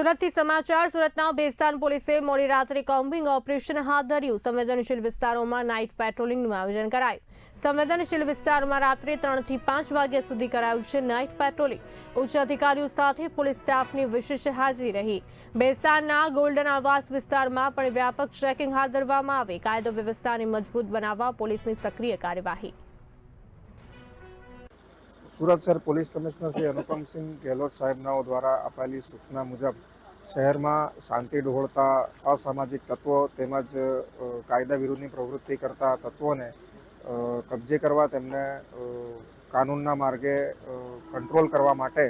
સુરતથી સમાચાર. સુરતના બેસ્તાન પોલીસે મોડી રાત્રે કોમ્બિંગ ઓપરેશન હાથ ધર્યું. સંવેદનશીલ વિસ્તારોમાં નાઇટ પેટ્રોલિંગનું આયોજન કરાયું. સંવેદનશીલ વિસ્તારમાં રાત્રે ત્રણથી પાંચ વાગ્યા સુધી કરાયું છે નાઇટ પેટ્રોલિંગ. ઉચ્ચ અધિકારીઓ સાથે પોલીસ સ્ટાફની વિશેષ હાજરી રહી. બેસ્તાનના ગોલ્ડન આવાસ વિસ્તારમાં પણ વ્યાપક ચેકિંગ હાથ ધરવામાં આવી. કાયદો વ્યવસ્થાને મજબૂત બનાવવા પોલીસની સક્રિય કાર્યવાહી. સુરત શહેર પોલીસ કમિશનર શ્રી અનુપમસિંહ ગેહલોત સાહેબનાઓ દ્વારા અપાયેલી સૂચના મુજબ શહેરમાં શાંતિ ડહોળતા, અસામાજિક તત્વો તેમજ કાયદા વિરુદ્ધની પ્રવૃત્તિ કરતા તત્વોને કબજે કરવા તેમને કાનૂનના માર્ગે કંટ્રોલ કરવા માટે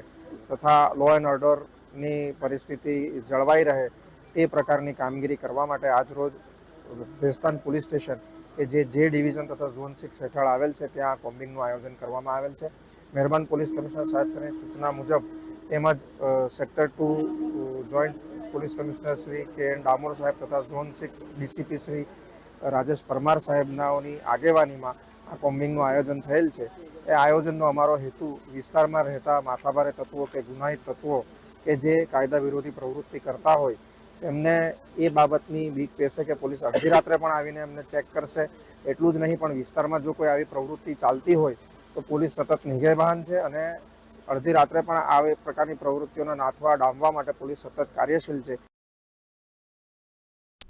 તથા લો એન્ડ ઓર્ડરની પરિસ્થિતિ જળવાઈ રહે તે પ્રકારની કામગીરી કરવા માટે આજરોજ ભેસ્તાન પોલીસ સ્ટેશન કે જે જે ડિવિઝન તથા ઝોન સિક્સ હેઠળ આવેલ છે, ત્યાં કોમ્બિંગનું આયોજન કરવામાં આવેલ છે. મહેરબાન પોલીસ કમિશનર સાહેબ શ્રીની સૂચના મુજબ તેમજ sector two joint police commissioner Shri K N Damor સાહેબ તથા zone six DCP Shri Rajesh Parmar સાહેબનાઓની આગેવાનીમાં આ કોમ્બિંગનું આયોજન થયેલ છે. એ આયોજનનો અમારો હેતુ વિસ્તારમાં રહેતા માથાભારે તત્વો કે ગુનાહિત તત્વો કે જે કાયદા વિરોધી પ્રવૃત્તિ કરતા હોય એમને એ બાબતની બીક પેશે કે પોલીસ અડધી રાત્રે પણ આવીને એમને ચેક કરશે. એટલું જ નહીં, પણ વિસ્તારમાં જો કોઈ આવી પ્રવૃત્તિ ચાલતી હોય તો પોલીસ સતત નિગેબાન છે અને અડધી રાત્રે પણ આવી પ્રકારની પ્રવૃત્તિઓને નાથવા ડામવા માટે પોલીસ સતત કાર્યશીલ છે.